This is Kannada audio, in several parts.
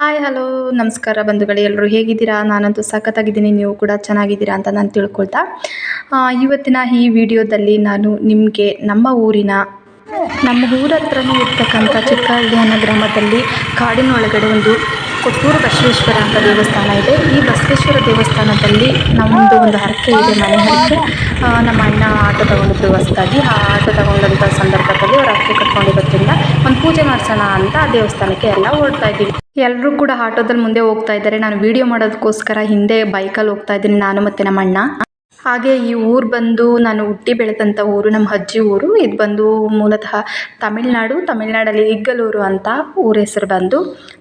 ಹಾಯ್ ಹಲೋ ನಮಸ್ಕಾರ ಬಂಧುಗಳು ಎಲ್ಲರೂ ಹೇಗಿದ್ದೀರಾ? ನಾನಂತೂ ಸಖತ್ತಾಗಿದ್ದೀನಿ. ನೀವು ಕೂಡ ಚೆನ್ನಾಗಿದ್ದೀರಾ ಅಂತ ನಾನು ತಿಳ್ಕೊಳ್ತಾ. ಆ, ಇವತ್ತಿನ ಈ ವಿಡಿಯೋದಲ್ಲಿ ನಾನು ನಿಮಗೆ ನಮ್ಮ ಊರಿನ ನಮ್ಮ ಊರ ಹತ್ರನೇ ಇರ್ತಕ್ಕಂಥ ಚಿಕ್ಕಹಳ್ಳಿ ಅನ್ನೋ ಗ್ರಾಮದಲ್ಲಿ ಕಾಡಿನ ಒಳಗಡೆ ಒಂದು ಕೊಟ್ಟೂರು ಬಸವೇಶ್ವರ ಅಂತ ದೇವಸ್ಥಾನ ಇದೆ. ಈ ಬಸವೇಶ್ವರ ದೇವಸ್ಥಾನದಲ್ಲಿ ನಮ್ಮದು ಒಂದು ಹರಕೆ ಇದೆ ಮನೆ ಹರಕೆ. ನಮ್ಮ ಅಣ್ಣ ಆಟೋ ತಗೊಂಡಿದ್ರು ಹೊಸದಾಗಿ. ಆ ಆಟೋ ತಗೊಂಡಂಥ ಸಂದರ್ಭದಲ್ಲಿ ಅವ್ರು ಹರಕೆ ಕಟ್ಕೊಂಡಿರೋದ್ರಿಂದ ಒಂದು ಪೂಜೆ ಮಾಡಿಸೋಣ ಅಂತ ಆ ದೇವಸ್ಥಾನಕ್ಕೆ ಎಲ್ಲ ಹೊರಡ್ತಾ ಇದ್ದೀವಿ. ಎಲ್ಲರೂ ಕೂಡ ಆಟೋದಲ್ಲಿ ಮುಂದೆ ಹೋಗ್ತಾ ಇದ್ದಾರೆ. ನಾನು ವಿಡಿಯೋ ಮಾಡೋದಕ್ಕೋಸ್ಕರ ಹಿಂದೆ ಬೈಕಲ್ಲಿ ಹೋಗ್ತಾ ಇದ್ದೀನಿ. ನಾನು ಮತ್ತು ನಮ್ಮ ಅಣ್ಣ. ಹಾಗೆ ಈ ಊರು ಬಂದು ನಾನು ಹುಟ್ಟಿ ಬೆಳೆದಂಥ ಊರು ನಮ್ಮ ಅಜ್ಜಿ ಊರು. ಇದು ಬಂದು ಮೂಲತಃ ತಮಿಳ್ನಾಡು, ತಮಿಳ್ನಾಡಲ್ಲಿ ಇಗ್ಗಲೂರು ಅಂತ ಊರ ಹೆಸರು ಬಂದು.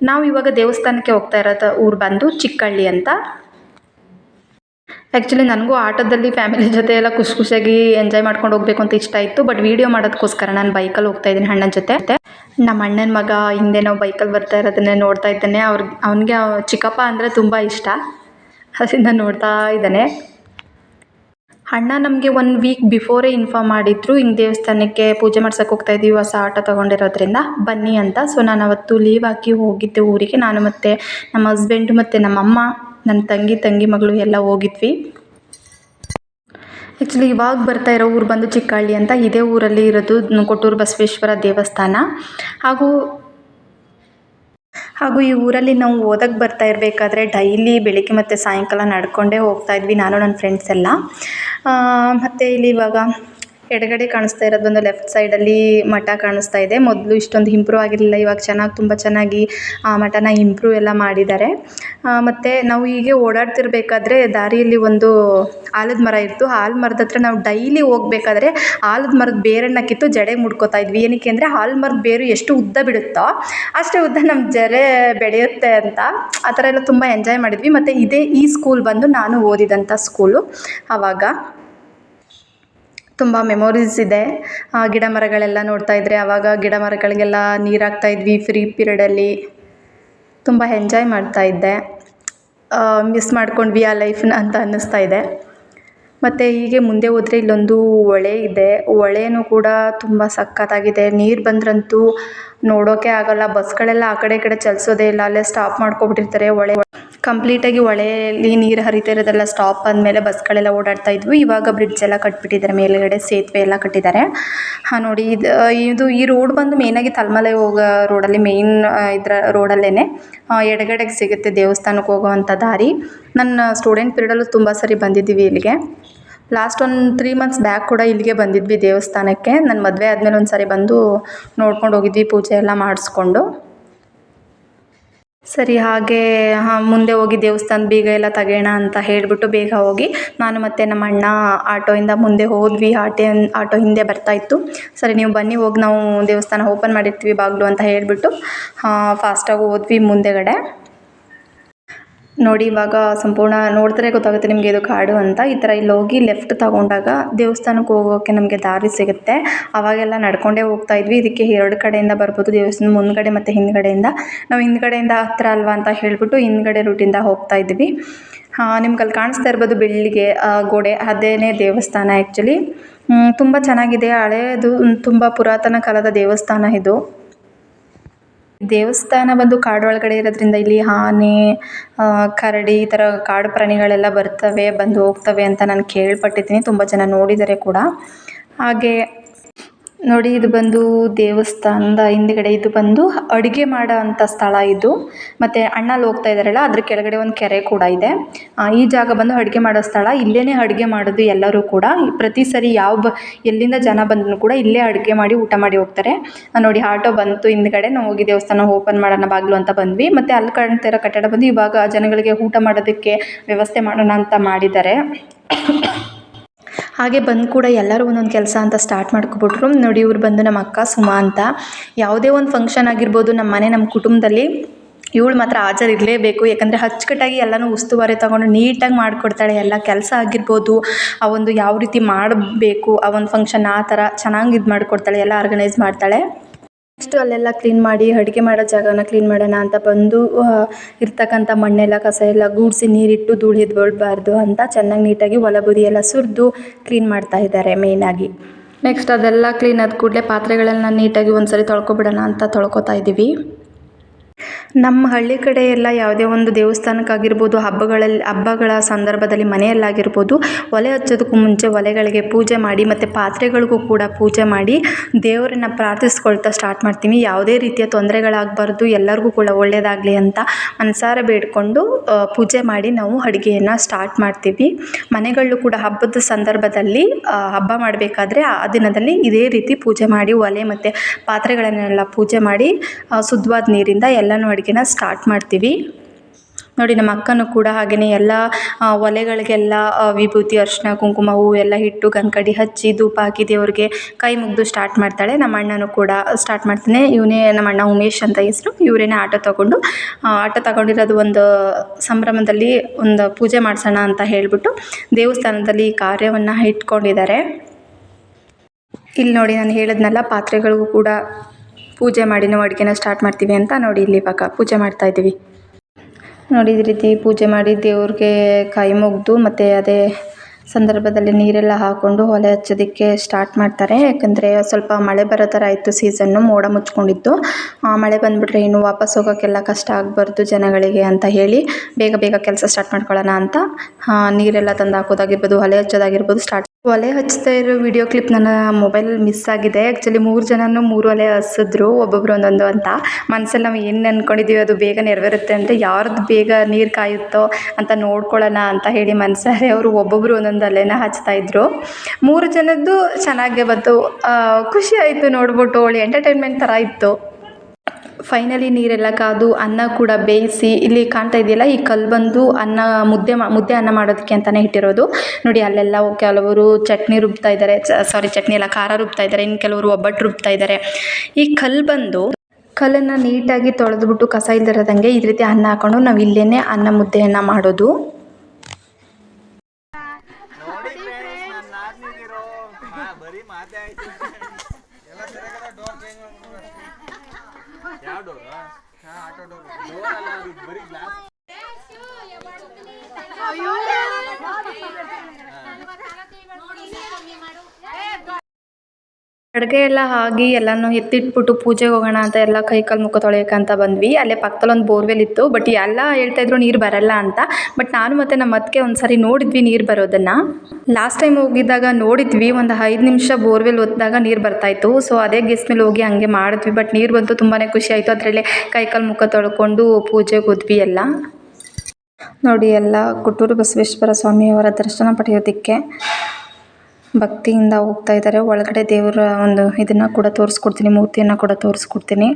ನಾವು ಇವಾಗ ದೇವಸ್ಥಾನಕ್ಕೆ ಹೋಗ್ತಾ ಇರೋದು ಊರು ಬಂದು ಚಿಕ್ಕಳ್ಳಿ ಅಂತ. ಆ್ಯಕ್ಚುಲಿ ನನಗೂ ಆಟೋದಲ್ಲಿ ಫ್ಯಾಮಿಲಿ ಜೊತೆ ಎಲ್ಲ ಖುಷಿ ಖುಷಿಯಾಗಿ ಎಂಜಾಯ್ ಮಾಡ್ಕೊಂಡು ಹೋಗ್ಬೇಕು ಅಂತ ಇಷ್ಟ ಇತ್ತು. ಬಟ್ ವೀಡಿಯೋ ಮಾಡೋದಕ್ಕೋಸ್ಕರ ನಾನು ಬೈಕಲ್ಲಿ ಹೋಗ್ತಾ ಇದ್ದೀನಿ ಅಣ್ಣನ ಜೊತೆ. ನಮ್ಮ ಅಣ್ಣನ ಮಗ ಹಿಂದೆ ನಾವು ಬೈಕಲ್ಲಿ ಬರ್ತಾ ಇರೋದನ್ನೇ ನೋಡ್ತಾ ಇದ್ದಾನೆ. ಅವ್ರಿಗೆ ಅವನಿಗೆ ಚಿಕ್ಕಪ್ಪ ಅಂದರೆ ತುಂಬ ಇಷ್ಟ. ಅದರಿಂದ ನೋಡ್ತಾ ಇದ್ದಾನೆ. ಅಣ್ಣ ನಮಗೆ ಒನ್ ವೀಕ್ ಬಿಫೋರೇ ಇನ್ಫಾರ್ಮ್ ಮಾಡಿದ್ರು. ಹಿಂಗೆ ದೇವಸ್ಥಾನಕ್ಕೆ ಪೂಜೆ ಮಾಡ್ಸಕ್ಕೆ ಹೋಗ್ತಾ ಇದ್ದೀವಿ ಹೊಸ ಆಟೋ ತೊಗೊಂಡಿರೋದ್ರಿಂದ. ಬನ್ನಿ ಅಂತ. ಸೊ ನಾನು ಅವತ್ತು ಲೀವ್ ಹಾಕಿ ಹೋಗಿದ್ದೆ ಊರಿಗೆ. ನಾನು ಮತ್ತು ನಮ್ಮ ಹಸ್ಬೆಂಡ್ ಮತ್ತು ನಮ್ಮಮ್ಮ ನನ್ನ ತಂಗಿ ತಂಗಿ ಮಗಳು ಎಲ್ಲ ಹೋಗಿದ್ವಿ. ಆ್ಯಕ್ಚುಲಿ ಇವಾಗ ಬರ್ತಾ ಇರೋ ಊರು ಬಂದು ಚಿಕ್ಕಹಳ್ಳಿ ಅಂತ. ಇದೇ ಊರಲ್ಲಿ ಇರೋದು ಕೊಟ್ಟೂರು ಬಸವೇಶ್ವರ ದೇವಸ್ಥಾನ. ಹಾಗೂ ಹಾಗೂ ಈ ಊರಲ್ಲಿ ನಾವು ಓದಕ್ಕೆ ಬರ್ತಾ ಇರಬೇಕಾದ್ರೆ ಡೈಲಿ ಬೆಳಿಗ್ಗೆ ಮತ್ತು ಸಾಯಂಕಾಲ ನಡ್ಕೊಂಡೇ ಹೋಗ್ತಾ ಇದ್ವಿ. ನಾನು ನನ್ನ ಫ್ರೆಂಡ್ಸ್ ಎಲ್ಲ. ಮತ್ತು ಇಲ್ಲಿ ಇವಾಗ ಎಡಗಡೆ ಕಾಣಿಸ್ತಾ ಇರೋದು ಒಂದು ಲೆಫ್ಟ್ ಸೈಡಲ್ಲಿ ಮಠ ಕಾಣಿಸ್ತಾ ಇದೆ. ಮೊದಲು ಇಷ್ಟೊಂದು ಇಂಪ್ರೂವ್ ಆಗಿರಲಿಲ್ಲ, ಇವಾಗ ಚೆನ್ನಾಗಿ, ತುಂಬ ಚೆನ್ನಾಗಿ ಆ ಮಠನ ಇಂಪ್ರೂವ್ ಎಲ್ಲ ಮಾಡಿದ್ದಾರೆ. ಮತ್ತು ನಾವು ಹೀಗೆ ಓಡಾಡ್ತಿರ್ಬೇಕಾದ್ರೆ ದಾರಿಯಲ್ಲಿ ಒಂದು ಆಲದ ಮರ ಇತ್ತು. ಆಲದ ಮರದ ಹತ್ರ ನಾವು ಡೈಲಿ ಹೋಗ್ಬೇಕಾದ್ರೆ ಆಲದ ಮರದ ಬೇರನ್ನು ಕಿತ್ತು ಜಡೆಗೆ ಮುಡ್ಕೋತಾ ಇದ್ವಿ. ಏನಕ್ಕೆ ಅಂದರೆ ಹಾಲ್ ಮರದ ಬೇರು ಎಷ್ಟು ಉದ್ದ ಬಿಡುತ್ತೋ ಅಷ್ಟೇ ಉದ್ದ ನಮ್ಮ ಜರೆ ಬೆಳೆಯುತ್ತೆ ಅಂತ. ಆ ಥರ ಎಲ್ಲ ತುಂಬ ಎಂಜಾಯ್ ಮಾಡಿದ್ವಿ. ಮತ್ತು ಇದೇ ಈ ಸ್ಕೂಲ್ ಬಂದು ನಾನು ಓದಿದಂಥ ಸ್ಕೂಲು ಆವಾಗ ತುಂಬ ಮೆಮೊರೀಸ್ ಇದೆ. ಗಿಡ ಮರಗಳೆಲ್ಲ ನೋಡ್ತಾ ಇದ್ರೆ ಆವಾಗ ಗಿಡ ಮರಗಳಿಗೆಲ್ಲ ನೀರು ಹಾಕ್ತಾ ಇದ್ವಿ ಫ್ರೀ ಪೀರಿಯಡಲ್ಲಿ ತುಂಬ ಎಂಜಾಯ್ ಮಾಡ್ತಾ ಇದ್ದೆ. ಮಿಸ್ ಮಾಡ್ಕೊಂಡ್ವಿ ಆ ಲೈಫ್ನ ಅಂತ ಅನ್ನಿಸ್ತಾ ಇದೆ. ಮತ್ತು ಹೀಗೆ ಮುಂದೆ ಹೋದರೆ ಇಲ್ಲೊಂದು ಹೊಳೆ ಇದೆ. ಹೊಳೆನೂ ಕೂಡ ತುಂಬ ಸಖತ್ತಾಗಿದೆ. ನೀರು ಬಂದ್ರಂತೂ ನೋಡೋಕೆ ಆಗೋಲ್ಲ. ಬಸ್ಗಳೆಲ್ಲ ಆ ಕಡೆ ಈ ಕಡೆ ಚಲಿಸೋದೇ ಇಲ್ಲ. ಅಲ್ಲೇ ಸ್ಟಾಪ್ ಮಾಡ್ಕೊಬಿಟ್ಟಿರ್ತಾರೆ. ಹೊಳೆ ಕಂಪ್ಲೀಟಾಗಿ ಹೊಳೆಯಲ್ಲಿ ನೀರು ಹರಿತಾ ಇರೋದೆಲ್ಲ ಸ್ಟಾಪ್ ಆದಮೇಲೆ ಬಸ್ಗಳೆಲ್ಲ ಓಡಾಡ್ತಾ ಇದ್ವು. ಇವಾಗ ಬ್ರಿಡ್ಜ್ ಎಲ್ಲ ಕಟ್ಬಿಟ್ಟಿದ್ದಾರೆ. ಮೇಲುಗಡೆ ಸೇತುವೆ ಎಲ್ಲ ಕಟ್ಟಿದ್ದಾರೆ. ಹಾಂ, ನೋಡಿ, ಇದು ಇದು ಈ ರೋಡ್ ಬಂದು ಮೇಯ್ನಾಗಿ ತಲ್ಮಲೆ ಹೋಗೋ ರೋಡಲ್ಲಿ ಮೇಯ್ನ್ ಇದರ ರೋಡಲ್ಲೇ ಎಡಗಡೆಗೆ ಸಿಗುತ್ತೆ ದೇವಸ್ಥಾನಕ್ಕೆ ಹೋಗೋವಂಥ ದಾರಿ. ನನ್ನ ಸ್ಟೂಡೆಂಟ್ ಪೀರಿಯಡಲ್ಲೂ ತುಂಬ ಸರಿ ಬಂದಿದ್ದೀವಿ ಇಲ್ಲಿಗೆ. ಲಾಸ್ಟ್ ಒಂದು ತ್ರೀ ಮಂತ್ಸ್ ಬ್ಯಾಕ್ ಕೂಡ ಇಲ್ಲಿಗೆ ಬಂದಿದ್ವಿ ದೇವಸ್ಥಾನಕ್ಕೆ. ನನ್ನ ಮದುವೆ ಆದಮೇಲೆ ಒಂದು ಸಾರಿ ಬಂದು ನೋಡ್ಕೊಂಡು ಹೋಗಿದ್ವಿ, ಪೂಜೆ ಎಲ್ಲ ಮಾಡಿಸ್ಕೊಂಡು. ಸರಿ, ಹಾಗೆ, ಹಾಂ, ಮುಂದೆ ಹೋಗಿ ದೇವಸ್ಥಾನ ಬೀಗ ಎಲ್ಲ ತೆಗೆಯೋಣ ಅಂತ ಹೇಳಿಬಿಟ್ಟು ಬೇಗ ಹೋಗಿ ನಾನು ಮತ್ತು ನಮ್ಮ ಅಣ್ಣ ಆಟೋಯಿಂದ ಮುಂದೆ ಹೋದ್ವಿ. ಆಟೋ ಆಟೋ ಹಿಂದೆ ಬರ್ತಾ ಇತ್ತು. ಸರಿ, ನೀವು ಬನ್ನಿ, ಹೋಗಿ ನಾವು ದೇವಸ್ಥಾನ ಓಪನ್ ಮಾಡಿರ್ತೀವಿ ಬಾಗಿಲು ಅಂತ ಹೇಳಿಬಿಟ್ಟು ಫಾಸ್ಟಾಗಿ ಹೋದ್ವಿ ಮುಂದೆಗಡೆ. ನೋಡಿ ಇವಾಗ ಸಂಪೂರ್ಣ ನೋಡಿದ್ರೆ ಗೊತ್ತಾಗುತ್ತೆ ನಿಮಗೆ ಇದು ಕಾಡು ಅಂತ. ಈ ಥರ ಇಲ್ಲಿ ಹೋಗಿ ಲೆಫ್ಟ್ ತಗೊಂಡಾಗ ದೇವಸ್ಥಾನಕ್ಕೆ ಹೋಗೋಕ್ಕೆ ನಮಗೆ ದಾರಿ ಸಿಗುತ್ತೆ. ಅವಾಗೆಲ್ಲ ನಡ್ಕೊಂಡೇ ಹೋಗ್ತಾ ಇದ್ವಿ. ಇದಕ್ಕೆ ಎರಡು ಕಡೆಯಿಂದ ಬರ್ಬೋದು. ದೇವಸ್ಥಾನ ಮುಂದ್ಗಡೆ ಮತ್ತು ಹಿಂದ್ಗಡೆಯಿಂದ. ನಾವು ಹಿಂದ್ಗಡೆಯಿಂದ ಹತ್ರ ಅಲ್ವಾ ಅಂತ ಹೇಳಿಬಿಟ್ಟು ಹಿಂದ್ಗಡೆ ರೂಟಿಂದ ಹೋಗ್ತಾ ಇದ್ವಿ. ನಿಮ್ಗೆ ಅಲ್ಲಿ ಕಾಣಿಸ್ತಾ ಇರ್ಬೋದು ಬೆಳ್ಳಿಗೆ ಗೋಡೆ. ಅದೇನೇ ದೇವಸ್ಥಾನ ಆ್ಯಕ್ಚುಲಿ ತುಂಬ ಚೆನ್ನಾಗಿದೆ. ಹಳೇದು ತುಂಬ ಪುರಾತನ ಕಾಲದ ದೇವಸ್ಥಾನ ಇದು. ದೇವಸ್ಥಾನ ಬಂದು ಕಾಡೊಳಗಡೆ ಇರೋದ್ರಿಂದ ಇಲ್ಲಿ ಆನೆ ಕರಡಿ ಈ ಥರ ಕಾಡು ಪ್ರಾಣಿಗಳೆಲ್ಲ ಬರ್ತವೆ, ಬಂದು ಹೋಗ್ತವೆ ಅಂತ ನಾನು ಕೇಳ್ಪಟ್ಟಿದ್ದೀನಿ. ತುಂಬ ಜನ ನೋಡಿದ್ದಾರೆ ಕೂಡ. ಹಾಗೆ ನೋಡಿ, ಇದು ಬಂದು ದೇವಸ್ಥಾನದ ಹಿಂದ್ಗಡೆ ಇದು ಬಂದು ಅಡುಗೆ ಮಾಡೋ ಅಂಥ ಸ್ಥಳ ಇದು. ಮತ್ತು ಅಣ್ಣಲ್ಲಿ ಹೋಗ್ತಾ ಇದ್ದಾರಲ್ಲ, ಅದ್ರ ಕೆಳಗಡೆ ಒಂದು ಕೆರೆ ಕೂಡ ಇದೆ. ಈ ಜಾಗ ಬಂದು ಅಡುಗೆ ಮಾಡೋ ಸ್ಥಳ. ಇಲ್ಲೇ ಅಡುಗೆ ಮಾಡೋದು ಎಲ್ಲರೂ ಕೂಡ. ಪ್ರತಿ ಸರಿ ಯಾವ ಬ, ಎಲ್ಲಿಂದ ಜನ ಬಂದರೂ ಕೂಡ ಇಲ್ಲೇ ಅಡುಗೆ ಮಾಡಿ ಊಟ ಮಾಡಿ ಹೋಗ್ತಾರೆ. ನೋಡಿ, ಆಟೋ ಬಂತು ಹಿಂದ್ಗಡೆ. ನಾವು ಹೋಗಿ ದೇವಸ್ಥಾನ ಓಪನ್ ಮಾಡೋಣ, ಬಾಗಿಲು ಅಂತ ಬಂದ್ವಿ. ಮತ್ತು ಅಲ್ಲಿ ಕಾಣ್ತಾ ಇರೋ ಕಟ್ಟಡ ಬಂದು ಇವಾಗ ಜನಗಳಿಗೆ ಊಟ ಮಾಡೋದಕ್ಕೆ ವ್ಯವಸ್ಥೆ ಮಾಡೋಣ ಅಂತ ಮಾಡಿದ್ದಾರೆ. ಹಾಗೆ ಬಂದು ಕೂಡ ಎಲ್ಲರೂ ಒಂದೊಂದು ಕೆಲಸ ಅಂತ ಸ್ಟಾರ್ಟ್ ಮಾಡ್ಕೊಬಿಟ್ರು. ನೋಡಿ, ಇವ್ರು ಬಂದು ನಮ್ಮ ಅಕ್ಕ ಸುಮಾ ಅಂತ. ಯಾವುದೇ ಒಂದು ಫಂಕ್ಷನ್ ಆಗಿರ್ಬೋದು, ನಮ್ಮ ಮನೆ, ನಮ್ಮ ಕುಟುಂಬದಲ್ಲಿ ಇವಳು ಮಾತ್ರ ಹಾಜರಿರಲೇಬೇಕು ಯಾಕಂದರೆ ಅಚ್ಚುಕಟ್ಟಾಗಿ ಎಲ್ಲನೂ ಉಸ್ತುವಾರಿ ತೊಗೊಂಡು ನೀಟಾಗಿ ಮಾಡಿಕೊಡ್ತಾಳೆ. ಎಲ್ಲ ಕೆಲಸ ಆಗಿರ್ಬೋದು, ಆ ಒಂದು ಯಾವ ರೀತಿ ಮಾಡಬೇಕು, ಆ ಒಂದು ಫಂಕ್ಷನ್ ಆ ಥರ ಚೆನ್ನಾಗಿ ಇದು ಮಾಡಿಕೊಡ್ತಾಳೆ, ಎಲ್ಲ ಆರ್ಗನೈಸ್ ಮಾಡ್ತಾಳೆ. ನೆಕ್ಸ್ಟು ಅಲ್ಲೆಲ್ಲ ಕ್ಲೀನ್ ಮಾಡಿ, ಅಡುಗೆ ಮಾಡೋ ಜಾಗನ ಕ್ಲೀನ್ ಮಾಡೋಣ ಅಂತ ಬಂದು ಇರ್ತಕ್ಕಂಥ ಮಣ್ಣೆಲ್ಲ, ಕಸ ಎಲ್ಲ ಗೂಡಿಸಿ ನೀರಿಟ್ಟು ಧೂಳು ಎದ್ಕೊಳ್ಬಾರ್ದು ಅಂತ ಚೆನ್ನಾಗಿ ನೀಟಾಗಿ ಒಲ ಬುದಿ ಎಲ್ಲ ಸುರಿದು ಕ್ಲೀನ್ ಮಾಡ್ತಾ ಇದ್ದಾರೆ ಮೇಯ್ನಾಗಿ ನೆಕ್ಸ್ಟ್ ಅದೆಲ್ಲ ಕ್ಲೀನ್ ಆದ ಕೂಡಲೇ ಪಾತ್ರೆಗಳನ್ನ ನೀಟಾಗಿ ಒಂದ್ಸರಿ ತೊಳ್ಕೊಬಿಡೋಣ ಅಂತ ತೊಳ್ಕೊತಾ ಇದ್ದೀವಿ. ನಮ್ಮ ಹಳ್ಳಿ ಕಡೆ ಎಲ್ಲ ಯಾವುದೇ ಒಂದು ದೇವಸ್ಥಾನಕ್ಕಾಗಿರ್ಬೋದು, ಹಬ್ಬಗಳಲ್ಲಿ, ಹಬ್ಬಗಳ ಸಂದರ್ಭದಲ್ಲಿ ಮನೆಯಲ್ಲಾಗಿರ್ಬೋದು, ಒಲೆ ಹಚ್ಚೋದಕ್ಕೂ ಮುಂಚೆ ಒಲೆಗಳಿಗೆ ಪೂಜೆ ಮಾಡಿ ಮತ್ತು ಪಾತ್ರೆಗಳಿಗೂ ಕೂಡ ಪೂಜೆ ಮಾಡಿ ದೇವರನ್ನ ಪ್ರಾರ್ಥಿಸ್ಕೊಳ್ತಾ ಸ್ಟಾರ್ಟ್ ಮಾಡ್ತೀವಿ. ಯಾವುದೇ ರೀತಿಯ ತೊಂದರೆಗಳಾಗಬಾರ್ದು, ಎಲ್ಲರಿಗೂ ಕೂಡ ಒಳ್ಳೆಯದಾಗಲಿ ಅಂತ ಮನಸಾರ ಬೇಡಿಕೊಂಡು ಪೂಜೆ ಮಾಡಿ ನಾವು ಅಡುಗೆಯನ್ನು ಸ್ಟಾರ್ಟ್ ಮಾಡ್ತೀವಿ. ಮನೆಗಳಲ್ಲೂ ಕೂಡ ಹಬ್ಬದ ಸಂದರ್ಭದಲ್ಲಿ ಹಬ್ಬ ಮಾಡಬೇಕಾದ್ರೆ ಆ ದಿನದಲ್ಲಿ ಇದೇ ರೀತಿ ಪೂಜೆ ಮಾಡಿ, ಒಲೆ ಮತ್ತು ಪಾತ್ರೆಗಳನ್ನೆಲ್ಲ ಪೂಜೆ ಮಾಡಿ ಶುದ್ಧವಾದ ನೀರಿಂದ ಎಲ್ಲನೂ ಅಡುಗೆನ ಸ್ಟಾರ್ಟ್ ಮಾಡ್ತೀವಿ. ನೋಡಿ ನಮ್ಮ ಅಕ್ಕನೂ ಕೂಡ ಹಾಗೆಯೇ ಎಲ್ಲ ಒಲೆಗಳಿಗೆಲ್ಲ ವಿಭೂತಿ, ಅರಿಶಿನ, ಕುಂಕುಮ ಹೂವು ಎಲ್ಲ ಇಟ್ಟು ಗಂಕಡಿ ಹಚ್ಚಿ ಧೂಪ ಹಾಕಿ ದೇವ್ರಿಗೆ ಕೈ ಮುಗಿದು ಸ್ಟಾರ್ಟ್ ಮಾಡ್ತಾಳೆ. ನಮ್ಮ ಅಣ್ಣನೂ ಕೂಡ ಸ್ಟಾರ್ಟ್ ಮಾಡ್ತಾನೆ. ಇವನೇ ನಮ್ಮ ಅಣ್ಣ ಉಮೇಶ್ ಅಂತ ಹೆಸರು. ಇವರೇನೇ ಆಟೋ ತೊಗೊಂಡು ಆಟೋ ತಗೊಂಡಿರೋದು ಒಂದು ಸಂಭ್ರಮದಲ್ಲಿ ಒಂದು ಪೂಜೆ ಮಾಡಿಸೋಣ ಅಂತ ಹೇಳಿಬಿಟ್ಟು ದೇವಸ್ಥಾನದಲ್ಲಿ ಕಾರ್ಯವನ್ನು ಇಟ್ಕೊಂಡಿದ್ದಾರೆ. ಇಲ್ಲಿ ನೋಡಿ ನಾನು ಹೇಳಿದ್ನಲ್ಲ, ಪಾತ್ರೆಗಳಿಗೂ ಕೂಡ ಪೂಜೆ ಮಾಡಿ ನಾವು ಅಡುಗೆನ ಸ್ಟಾರ್ಟ್ ಮಾಡ್ತೀವಿ ಅಂತ ನೋಡಿ ಇಲ್ಲಿ ಇವಾಗ ಪೂಜೆ ಮಾಡ್ತಾ ಇದ್ದೀವಿ. ನೋಡಿ ಈ ರೀತಿ ಪೂಜೆ ಮಾಡಿ ದೇವ್ರಿಗೆ ಕೈ ಮುಗಿದು ಮತ್ತು ಅದೇ ಸಂದರ್ಭದಲ್ಲಿ ನೀರೆಲ್ಲ ಹಾಕ್ಕೊಂಡು ಒಲೆ ಹಚ್ಚೋದಕ್ಕೆ ಸ್ಟಾರ್ಟ್ ಮಾಡ್ತಾರೆ. ಯಾಕಂದರೆ ಸ್ವಲ್ಪ ಮಳೆ ಬರೋ ಥರ ಇತ್ತು ಸೀಸನ್ನು ಮೋಡ ಮುಚ್ಕೊಂಡಿತ್ತು. ಆ, ಮಳೆ ಬಂದುಬಿಟ್ರೆ ಇನ್ನು ವಾಪಸ್ ಹೋಗೋಕ್ಕೆಲ್ಲ ಕಷ್ಟ ಆಗಬಾರ್ದು ಜನಗಳಿಗೆ ಅಂತ ಹೇಳಿ ಬೇಗ ಬೇಗ ಕೆಲಸ ಸ್ಟಾರ್ಟ್ ಮಾಡ್ಕೊಳ್ಳೋಣ ಅಂತ ನೀರೆಲ್ಲ ತಂದು ಹಾಕೋದಾಗಿರ್ಬೋದು ಹೊಲೆ ಹಚ್ಚೋದಾಗಿರ್ಬೋದು ಸ್ಟಾರ್ಟ್ ಒಲೆ ಹಚ್ತಾ ಇರೋ ವಿಡಿಯೋ ಕ್ಲಿಪ್ ನನ್ನ ಮೊಬೈಲ್ ಮಿಸ್ ಆಗಿದೆ. ಆ್ಯಕ್ಚುಲಿ ಮೂರು ಜನನೂ ಮೂರು ಒಲೆ ಹಸಿದ್ರು ಒಬ್ಬೊಬ್ರು ಒಂದೊಂದು ಅಂತ. ಮನಸ್ಸಲ್ಲಿ ನಾವು ಏನು ಅಂದ್ಕೊಂಡಿದ್ದೀವಿ ಅದು ಬೇಗ ನೆರವೇರುತ್ತೆ ಅಂದರೆ ಯಾರ್ದು ಬೇಗ ನೀರು ಕಾಯುತ್ತೋ ಅಂತ ನೋಡ್ಕೊಳ್ಳೋಣ ಅಂತ ಹೇಳಿ ಮನಸ್ಸಾರೆ ಅವರು ಒಬ್ಬೊಬ್ರು ಒಂದೊಂದು ಒಲೆನ ಹಚ್ತಾ ಇದ್ರು. ಮೂರು ಜನದ್ದು ಚೆನ್ನಾಗೇ ಬಂತು. ಖುಷಿ ಆಯಿತು ನೋಡ್ಬಿಟ್ಟು, ಒಳ್ಳೆ ಎಂಟರ್ಟೈನ್ಮೆಂಟ್ ಥರ ಇತ್ತು. ಫೈನಲಿ ನೀರೆಲ್ಲ ಕಾದು ಅನ್ನ ಕೂಡ ಬೇಯಿಸಿ ಇಲ್ಲಿ ಕಾಣ್ತಾ ಇದೆಯಲ್ಲ, ಈ ಕಲ್ಲು ಬಂದು ಅನ್ನ ಮುದ್ದೆ ಮಾ, ಮುದ್ದೆ ಅನ್ನ ಮಾಡೋದಕ್ಕೆ ಅಂತಲೇ ಇಟ್ಟಿರೋದು. ನೋಡಿ, ಅಲ್ಲೆಲ್ಲ ಕೆಲವರು ಚಟ್ನಿ ರುಬ್ತಾ ಇದ್ದಾರೆ ಸಾರಿ ಚಟ್ನಿ ಎಲ್ಲ ಖಾರ ರುಬ್ತಾ ಇದ್ದಾರೆ, ಇನ್ನು ಕೆಲವರು ಒಬ್ಬಟ್ಟು ರುಬ್ತಾ ಇದ್ದಾರೆ. ಈ ಕಲ್ಲು ಬಂದು ಕಲ್ಲನ್ನು ನೀಟಾಗಿ ತೊಳೆದ್ಬಿಟ್ಟು ಕಸ ಇಲ್ದಿರೋದಂಗೆ ಈ ರೀತಿ ಅನ್ನ ಹಾಕೊಂಡು ನಾವು ಇಲ್ಲೇ ಅನ್ನ ಮುದ್ದೆಯನ್ನು ಮಾಡೋದು. ಬರೀ ಮಾತೇ ಆಯ್ತು ಎಲ್ಲ ಸರಿಯಾಗದ ಡೋರ್ ಚೇಂಜ್ ಯಾವ ಡೋರ್ ಹಾ ಆಟೋ ಡೋರ್ ಡೋರ್ ಅಲ್ಲ ಅದು ಬರೀ ಗ್ಲಾಸ್ ಅಡುಗೆ ಎಲ್ಲ ಆಗಿ ಎಲ್ಲನೂ ಎತ್ತಿಟ್ಬಿಟ್ಟು ಪೂಜೆಗೆ ಹೋಗೋಣ ಅಂತ ಎಲ್ಲ ಕೈ ಕಾಲು ಮುಖ ತೊಳೆಯೋಕೆ ಅಂತ ಬಂದ್ವಿ. ಅಲ್ಲೇ ಪಕ್ಕದಲ್ಲಿ ಒಂದು ಬೋರ್ವೆಲ್ ಇತ್ತು. ಬಟ್ ಎಲ್ಲ ಹೇಳ್ತಾ ಇದ್ರು ನೀರು ಬರಲ್ಲ ಅಂತ. ಬಟ್ ನಾನು ಮತ್ತು ನಮ್ಮ ಅತ್ತಿಗೆ ಒಂದು ಸರಿ ನೋಡಿದ್ವಿ ನೀರು ಬರೋದನ್ನು. ಲಾಸ್ಟ್ ಟೈಮ್ ಹೋಗಿದ್ದಾಗ ನೋಡಿದ್ವಿ. ಒಂದು ಐದು ನಿಮಿಷ ಬೋರ್ವೆಲ್ ಒತ್ತಿದಾಗ ನೀರು ಬರ್ತಾಯಿತ್ತು ಸೊ ಅದೇ ಗೆಸ್ ಮೇಲೆ ಹೋಗಿ ಹಂಗೆ ಮಾಡಿದ್ವಿ. ಬಟ್ ನೀರು ಬಂತು ತುಂಬಾ ಖುಷಿ ಆಯಿತು. ಅದರಲ್ಲೇ ಕೈ ಕಾಲು ಮುಖ ತೊಳ್ಕೊಂಡು ಪೂಜೆಗೆ ಹೋದ್ವಿ ಎಲ್ಲ. ನೋಡಿ ಎಲ್ಲ ಕುಟ್ಟೂರು ಬಸವೇಶ್ವರ ಸ್ವಾಮಿಯವರ ದರ್ಶನ ಪಡೆಯೋದಕ್ಕೆ. ಭಕ್ತಿಯಿಂದ ಹೋಗ್ತಾ ಇದ್ದಾರೆ. ಒಳಗಡೆ ದೇವರ ಒಂದು ಇದನ್ನ ಕೂಡ ತೋರಿಸ್ಕೊಡ್ತೀನಿ ಮೂರ್ತಿಯನ್ನ ಕೂಡ ತೋರಿಸ್ಕೊಡ್ತೀನಿ.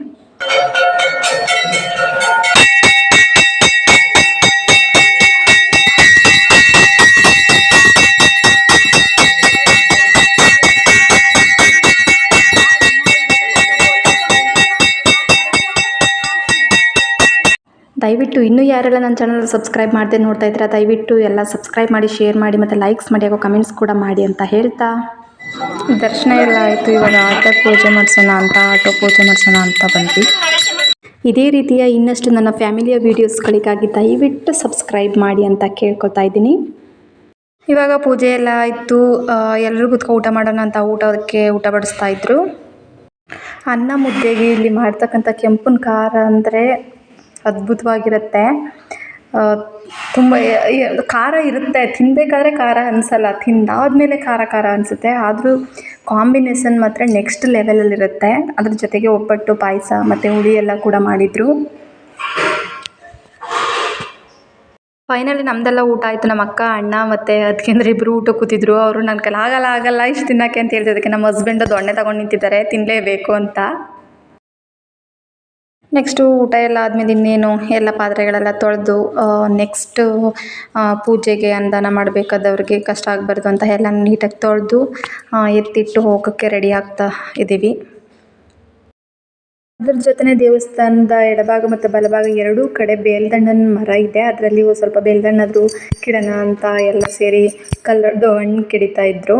ದಯವಿಟ್ಟು ಇನ್ನೂ ಯಾರೆಲ್ಲ ನನ್ನ ಚಾನಲ್ ಸಬ್ಸ್ಕ್ರೈಬ್ ಮಾಡದೆ ನೋಡ್ತಾ ಇದ್ದೀರಾ ದಯವಿಟ್ಟು ಎಲ್ಲ ಸಬ್ಸ್ಕ್ರೈಬ್ ಮಾಡಿ ಶೇರ್ ಮಾಡಿ ಮತ್ತು ಲೈಕ್ಸ್ ಮಾಡಿ ಹಾಗೂ ಕಮೆಂಟ್ಸ್ ಕೂಡ ಮಾಡಿ ಅಂತ ಹೇಳ್ತಾ. ದರ್ಶನ ಎಲ್ಲ ಆಯಿತು ಇವಾಗ ಆಟೋ ಪೂಜೆ ಮಾಡಿಸೋಣ ಅಂತ ಆಟೋ ಪೂಜೆ ಮಾಡಿಸೋಣ ಅಂತ ಬಂದ್ವಿ. ಇದೇ ರೀತಿಯ ಇನ್ನಷ್ಟು ನನ್ನ ಫ್ಯಾಮಿಲಿಯ ವೀಡಿಯೋಸ್ಗಳಿಗಾಗಿ ದಯವಿಟ್ಟು ಸಬ್ಸ್ಕ್ರೈಬ್ ಮಾಡಿ ಅಂತ ಕೇಳ್ಕೊತಾ ಇದ್ದೀನಿ. ಇವಾಗ ಪೂಜೆ ಎಲ್ಲ ಆಯಿತು ಎಲ್ಲರೂ ಕುತ್ಕೊ ಊಟ ಮಾಡೋಣ ಅಂತ ಊಟಕ್ಕೆ ಊಟ ಬಡಿಸ್ತಾ ಇದ್ರು. ಅನ್ನ ಮುದ್ದೆಗೆ ಇಲ್ಲಿ ಮಾಡ್ತಕ್ಕಂಥ ಕೆಂಪನ ಖಾರ ಅಂದರೆ ಅದ್ಭುತವಾಗಿರುತ್ತೆ. ತುಂಬ ಖಾರ ಇರುತ್ತೆ. ತಿನ್ನಬೇಕಾದ್ರೆ ಖಾರ ಅನಿಸಲ್ಲ. ತಿಂದಾದ್ಮೇಲೆ ಖಾರ ಖಾರ ಅನಿಸುತ್ತೆ. ಆದರೂ ಕಾಂಬಿನೇಷನ್ ಮಾತ್ರ ನೆಕ್ಸ್ಟ್ ಲೆವೆಲಲ್ಲಿರುತ್ತೆ. ಅದ್ರ ಜೊತೆಗೆ ಒಬ್ಬಟ್ಟು, ಪಾಯಸ ಮತ್ತು ಹುಳಿ ಎಲ್ಲ ಕೂಡ ಮಾಡಿದರು. ಫೈನಲಿ ನಮ್ಮದೆಲ್ಲ ಊಟ ಆಯಿತು. ನಮ್ಮ ಅಕ್ಕ, ಅಣ್ಣ ಮತ್ತು ಅದಕ್ಕೆಂದ್ರೆ ಇಬ್ಬರು ಊಟ ಕೂತಿದ್ರು. ಅವರು ನನ್ನ ಕೈಲಿ ಆಗಲ್ಲ ಆಗಲ್ಲ, ಇಷ್ಟು ತಿನ್ನೋಕ್ಕೆ ಅಂತ ಹೇಳ್ತಿದ್ದಕ್ಕೆ ನಮ್ಮ ಹಸ್ಬೆಂಡು ದೊಣ್ಣೆ ತಗೊಂಡು ನಿಂತಿದ್ದಾರೆ. ತಿನ್ನಲೇಬೇಕು ಅಂತ. ನೆಕ್ಸ್ಟು ಊಟ ಎಲ್ಲ ಆದ್ಮೇಲೆ ಇನ್ನೇನು ಎಲ್ಲ ಪಾತ್ರೆಗಳೆಲ್ಲ ತೊಳೆದು ನೆಕ್ಸ್ಟು ಪೂಜೆಗೆ ಅನ್ನದಾನ ಮಾಡಬೇಕಾದವ್ರಿಗೆ ಕಷ್ಟ ಆಗಬಾರ್ದು ಅಂತ ಎಲ್ಲ ನೀಟಾಗಿ ತೊಳೆದು ಎತ್ತಿಟ್ಟು ಹೋಗೋಕ್ಕೆ ರೆಡಿ ಆಗ್ತಾ ಇದ್ದೀವಿ. ಅದ್ರ ಜೊತೆನೇ ದೇವಸ್ಥಾನದ ಎಡಭಾಗ ಮತ್ತು ಬಲಭಾಗ ಎರಡೂ ಕಡೆ ಬೇಲ್ದಣ್ಣನ ಮರ ಇದೆ. ಅದರಲ್ಲಿ ಸ್ವಲ್ಪ ಬೇಲ್ದಣ್ಣದ್ದು ಕಿಡೋಣ ಅಂತ ಎಲ್ಲ ಸೇರಿ ಕಲ್ಲರ್ದು ಹಣ್ಣು ಕಿಡಿತಾ ಇದ್ರು.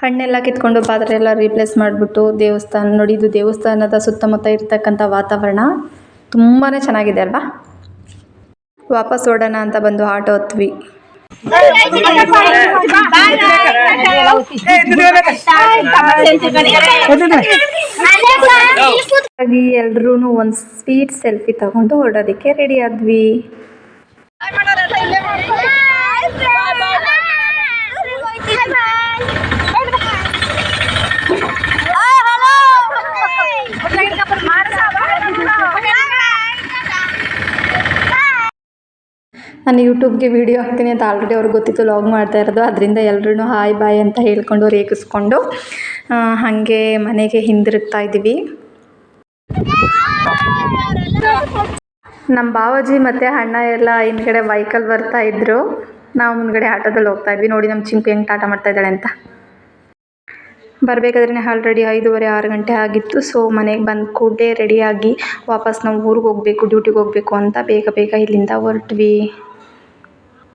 ಹಣ್ಣೆಲ್ಲ ಕಿತ್ಕೊಂಡು ಪಾತ್ರೆ ಎಲ್ಲ ರೀಪ್ಲೇಸ್ ಮಾಡಿಬಿಟ್ಟು ದೇವಸ್ಥಾನ ನೋಡಿ, ಇದು ದೇವಸ್ಥಾನದ ಸುತ್ತಮುತ್ತ ಇರ್ತಕ್ಕಂಥ ವಾತಾವರಣ ತುಂಬಾ ಚೆನ್ನಾಗಿದೆ ಅಲ್ವಾ? ವಾಪಸ್ ಓಡೋಣ ಅಂತ ಬಂದು ಆಟೋ ಹತ್ವಿ. ಎಲ್ರೂ ಒಂದು ಸ್ವೀಟ್ ಸೆಲ್ಫಿ ತಗೊಂಡು ಓಡೋದಿಕ್ಕೆ ರೆಡಿ ಆದ್ವಿ. ನಾನು ಯೂಟ್ಯೂಬ್ಗೆ ವೀಡಿಯೋ ಹಾಕ್ತೀನಿ ಅಂತ ಆಲ್ರೆಡಿ ಅವ್ರಿಗೆ ಗೊತ್ತಿತ್ತು ಲಾಗ್ ಮಾಡ್ತಾ ಇರೋದು. ಅದರಿಂದ ಎಲ್ರೂ ಹಾಯ್ ಬಾಯ್ ಅಂತ ಹೇಳ್ಕೊಂಡು ರೇಗಿಸ್ಕೊಂಡು ಹಾಗೆ ಮನೆಗೆ ಹಿಂದಿರುಗ್ತಾ ಇದ್ದೀವಿ. ನಮ್ಮ ಬಾವಾಜಿ ಮತ್ತು ಅಣ್ಣ ಎಲ್ಲ ಹಿಂದ್ಗಡೆ ವೈಕಲ್ ಬರ್ತಾ ಇದ್ರು. ನಾವು ಮುಂದ್ಗಡೆ ಆಟೋದಲ್ಲಿ ಹೋಗ್ತಾ ಇದ್ವಿ. ನೋಡಿ ನಮ್ಮ ಚಿಂಪಿ ಹೆಂಗೆ ಟಾಟ ಮಾಡ್ತಾ ಇದ್ದಾಳೆ ಅಂತ. ಬರಬೇಕಾದ್ರೆ ಆಲ್ರೆಡಿ ಐದೂವರೆ, ಆರು ಗಂಟೆ ಆಗಿತ್ತು. ಸೊ ಮನೆಗೆ ಬಂದು ಕೂಡಲೇ ರೆಡಿಯಾಗಿ ವಾಪಸ್ ನಾವು ಊರಿಗೆ ಹೋಗಬೇಕು ಡ್ಯೂಟಿಗೆ ಹೋಗಬೇಕು ಅಂತ ಬೇಗ ಬೇಗ ಇಲ್ಲಿಂದ ಹೊರಟ್ವಿ.